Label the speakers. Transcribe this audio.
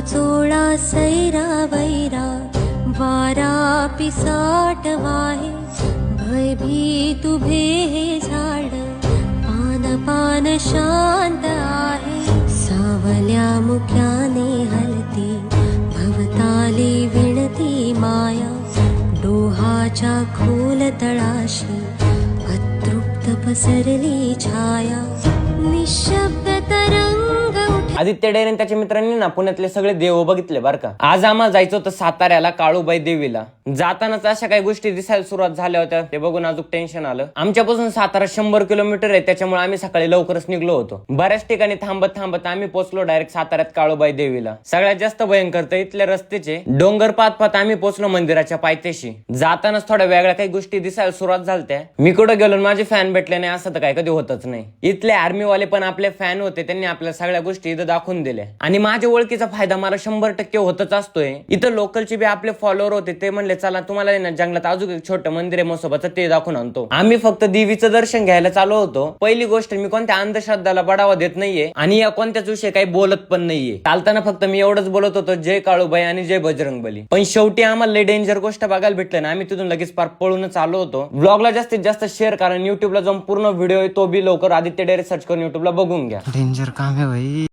Speaker 1: वाचोळा सैरा वैरा वारा पिसाट वाहे भयभीत उभे हे झाड पान पान शांत आहे. सावल्या मुख्याने हलती भवताली विणती माया डोहाच्या खोल तळाशी अतृप्त पसरली छाया उठ
Speaker 2: आदित्य डेरे आणि त्याच्या मित्रांनी ना पुण्यातले सगळे देव बघितले बरं का. आज आम्हाला जायचं होतं साताऱ्याला काळूबाई देवीला. जातानाच अशा काही गोष्टी दिसायला सुरुवात झाल्या होत्या. ते बघून अजून टेन्शन आलं. आमच्यापासून सातारा शंभर किलोमीटर आहे त्याच्यामुळे आम्ही सकाळी लवकरच निघलो होतो. बऱ्याच ठिकाणी थांबत थांबत आम्ही पोहोचलो डायरेक्ट साताऱ्यात काळूबाई देवीला. सगळ्यात जास्त भयंकर तर इथल्या रस्त्याचे डोंगर पात पात आम्ही पोहोचलो मंदिराच्या पायथ्याशी. जातानाच थोड्या वेगळ्या काही गोष्टी दिसायला सुरुवात झालत्या. मी कुठं गेलो माझे फॅन भेटले नाही असं तर काय कधी होतच नाही. इथले आर्मीवाले पण आपले फॅन होते त्यांनी आपल्या सगळ्या गोष्टी इथं दाखवून दिले. आणि माझ्या ओळखीचा फायदा मला शंभर टक्के होतच असतोय. इथं लोकलचे बी आपले फॉलोअर होते ते म्हणले चला तुम्हाला ना जंगलात अजून एक छोटं मंदिर आहे मोसोबाचं ते दाखवून आणतो. आम्ही फक्त देवीचं दर्शन घ्यायला चालू होतो. पहिली गोष्ट मी कोणत्या अंधश्रद्धाला बढावा देत नाहीये आणि या कोणत्याच विषयी काही बोलत पण नाहीये. चालताना फक्त मी एवढंच बोलत होतो जय काळूबाई आणि जय बजरंग बली पण शेवटी आम्हाला लय डेंजर गोष्ट बघायला भेटलं ना आम्ही तिथून लगेच पार पळूनच आलो होतो. ब्लॉगला जास्तीत जास्त शेअर कारण युट्यूबला जाऊन पूर्ण व्हिडिओ तो बी लवकर आदित्य डेरे सर्च करून युट्यूबला बघून घ्या.
Speaker 3: डेंजर काम आहे भाई?